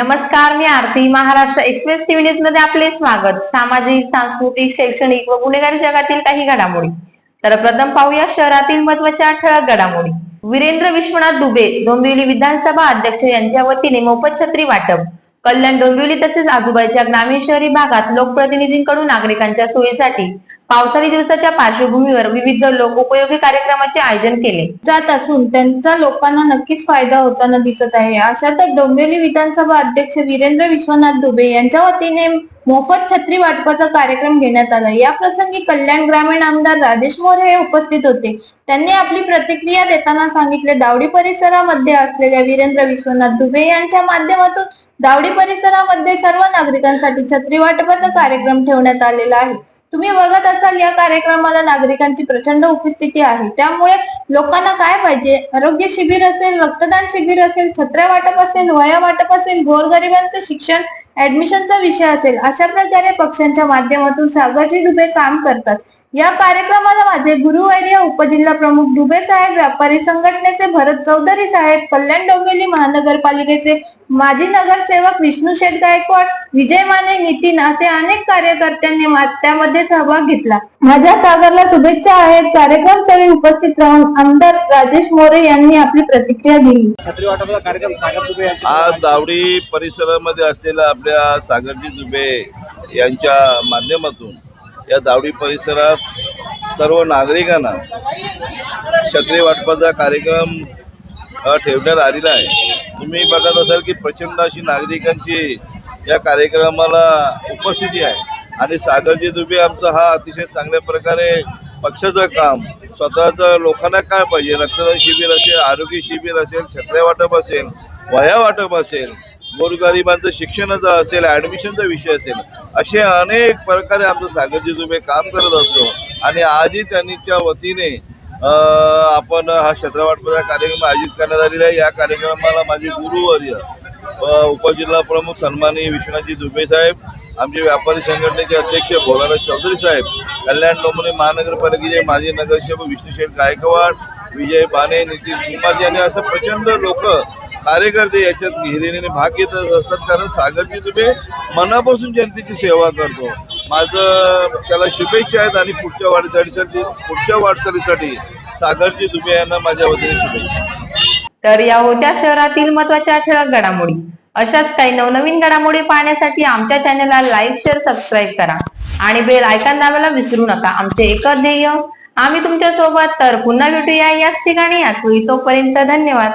नमस्कार मी Aarti Maharashtra express TV न्यूजमध्ये आपले स्वागत. सामाजिक सांस्कृतिक शैक्षणिक व गुन्हेगारी जगातील काही घडामोडी. तर प्रथम पाहूया शहरातील महत्त्वाच्या ठळक घडामोडी. वीरेंद्र विश्वनाथ दुबे डोंबिवली विधानसभा अध्यक्ष यांच्या वतीने मोफत छत्री वाटप. कल्याण डोंबिवली तसेच आजूबाजूच्या ग्रामीण शहरी भागात लोकप्रतिनिधींकडून नागरिकांच्या सोयीसाठी पावसाळी दिवसाच्या पार्श्वभूमीवर विविध लोक उपयोगी कार्यक्रमाचे आयोजन केले. जात असून त्यांचा लोकांना नक्कीच फायदा होताना दिसत आहे. अशातच डोंबिवली विधानसभा अध्यक्ष वीरेंद्र विश्वनाथ दुबे यांच्या वतीने मोफत छत्री वाटपाचा कार्यक्रम घेण्यात आला. या प्रसंगी कल्याण ग्रामीण आमदार राजेश मोरे हे उपस्थित होते. त्यांनी आपली प्रतिक्रिया देताना सांगितले दावडी परिसरामध्ये असलेल्या वीरेंद्र विश्वनाथ दुबे यांच्या माध्यमातून दावडी परिसरामध्ये सर्व नागरिकांसाठी छत्री वाटपाचा कार्यक्रम ठेवण्यात आलेला आहे. तुम्ही बघत असाल या कार्यक्रमाला नागरिकांची प्रचंड उपस्थिती आहे. त्यामुळे लोकांना काय पाहिजे? आरोग्य शिबिर असेल रक्तदान शिबिर असेल छत्र्या वाटप असेल वया वाटप असेल गोरगरिबांचं शिक्षण ऍडमिशनचा विषय असेल अशा प्रकारे पक्षांच्या माध्यमातून सागरजी दुबे काम करतात. या कार्यक्रमाला माझे गुरुवैर्य उपजिल्हा प्रमुख दुबे साहेब व्यापारी संघटनेचे भरत चौधरी साहेब कल्याण डोंबिवली महानगरपालिकेचे माजी नगरसेवक विष्णू शेठ गायकवाड विजय माने नितीन असे अनेक कार्यकर्त्यांनी त्यामध्ये सहभाग घेतला. माझ्या सागरला शुभेच्छा आहेत. कार्यक्रम स्थळी उपस्थित राहून आमदार राजेश मोरे यांनी आपली प्रतिक्रिया दिली. छत्री वाटपाचा कार्यक्रम सागर दुबे यांच्या आज दावडी परिसरामध्ये असलेल्या आपल्या सागरजी दुबे यांच्या माध्यमातून या दावडी परिसरात सर्व नागरिकांना छत्री वाटपाचा कार्यक्रम ठेवण्यात आलेला आहे. तुम्ही बघत असाल की प्रचंड अशी नागरिकांची या कार्यक्रमाला उपस्थिती आहे. आणि सागरजी दुबे आमचा हा अतिशय चांगल्या प्रकारे पक्षाचं काम स्वतःचं लोकांना काय पाहिजे? रक्तदान शिबिर असेल आरोग्य शिबिर असेल छत्र्या वाटप असेल वह्या वाटप असेल गोरगरिबांचं शिक्षणाचं असेल ॲडमिशनचा विषय असेल असे अनेक प्रकारे आमचं सागरजी जुबे काम करत असतो. आणि आजही त्यांच्या वतीने आपण हा क्षेत्रवाटपाचा कार्यक्रम आयोजित करण्यात आलेला आहे. या कार्यक्रमाला माझे गुरुवर्य उपजिल्हा प्रमुख सन्माननीय विश्वनाथजी दुबे साहेब आमचे व्यापारी संघटनेचे अध्यक्ष भोलानाथ चौधरी साहेब कल्याण डोंबिवली महानगरपालिकेचे माजी नगरसेवक विष्णुशेठ गायकवाड विजय बाने नितीश कुमारजी आणि असं प्रचंड लोक कार्यकर्ते याच्यात हिरिरीने भाग घेत असतात. कारण सागरजी तुम्ही मनापासून जनतेची सेवा करतो. माझं त्याला शुभेच्छा आहेत आणि पुढच्या वाटचालीसाठी पुढच्या वाटचालीसाठी सागरजी दुबे यांना माझ्या वतीने शुभेच्छा. तर या होत्या शहरातील महत्त्वाच्या ठळक घडामोडी. अशाच काही नवनवीन घडामोडी पाहण्यासाठी आमच्या चॅनलला लाईक शेअर सबस्क्राईब करा. आणि बेल आयकॉन दाबायला विसरू नका. आमचे एकच ध्येय आम्ही तुमच्यासोबत तर पुन्हा भेटूया याच ठिकाणी. याच वेळी तोपर्यंत धन्यवाद.